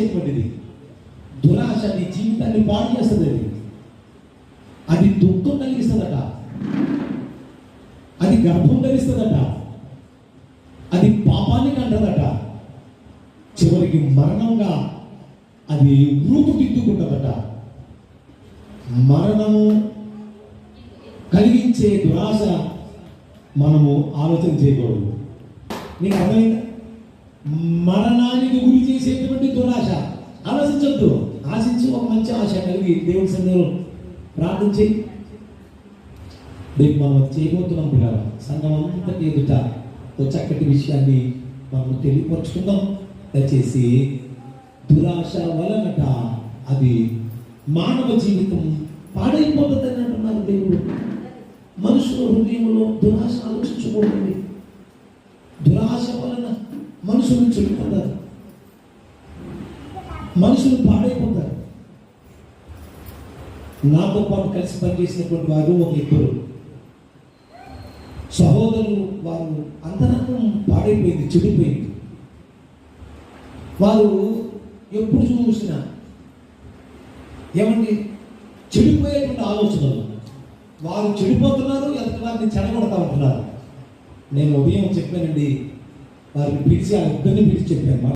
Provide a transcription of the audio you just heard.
చేసేటువంటిది. దురాశ నీ జీవితాన్ని పాడు చేస్తుంది అది. అది దుఃఖం కలిగిస్తుందట. అది గర్భం కలిగిస్తుందట. అది పాపాన్ని కంటదట. చివరికి మరణంగా అది రూపుదిద్దుకుంటుందట. మరణము కలిగించే దురాశ మనము ఆలోచన చేయకూడదు. నీకు అర్థమైందా? మరణానికి గురి చేసేటువంటి దురాశ. ఆలోచించద్దు. ఆశించి ఒక మంచి ఆశ కలిగి దేవుని సందేహం ప్రార్థన చేయి రేపు మనం చేయబోతున్నాం పిల్లలు. సంఘం అంతటి ఎదుట ఒక చక్కటి విషయాన్ని మనం తెలియపరుచుకుందాం. దయచేసి దురాశ వలనట అది మానవ జీవితం పాడైపోతుందని అంటున్నారు దేవుడు. మనుషుల హృదయంలో దురాశ ఆలోచించకూడదండి దురాశ వలన మనుషులు చెడిపోతారు. మనుషులు పాడైపోతారు. నాతో పాటు కలిసి పనిచేసినటువంటి వారు ఒక ఇద్దరు. సహోదరులు వారు అంతరంగం పాడైపోయింది చెడిపోయింది. వారు ఎప్పుడు చూసినా ఏమండి చెడిపోయేటువంటి ఆలోచనలు. వారు చెడిపోతున్నారు ఎంతమంది చెడగొడతా ఉంటున్నారు. నేను ఉదయం చెప్పానండి వారిని పిలిచి ఆ ఇద్దరిని పిలిచి చెప్పారు.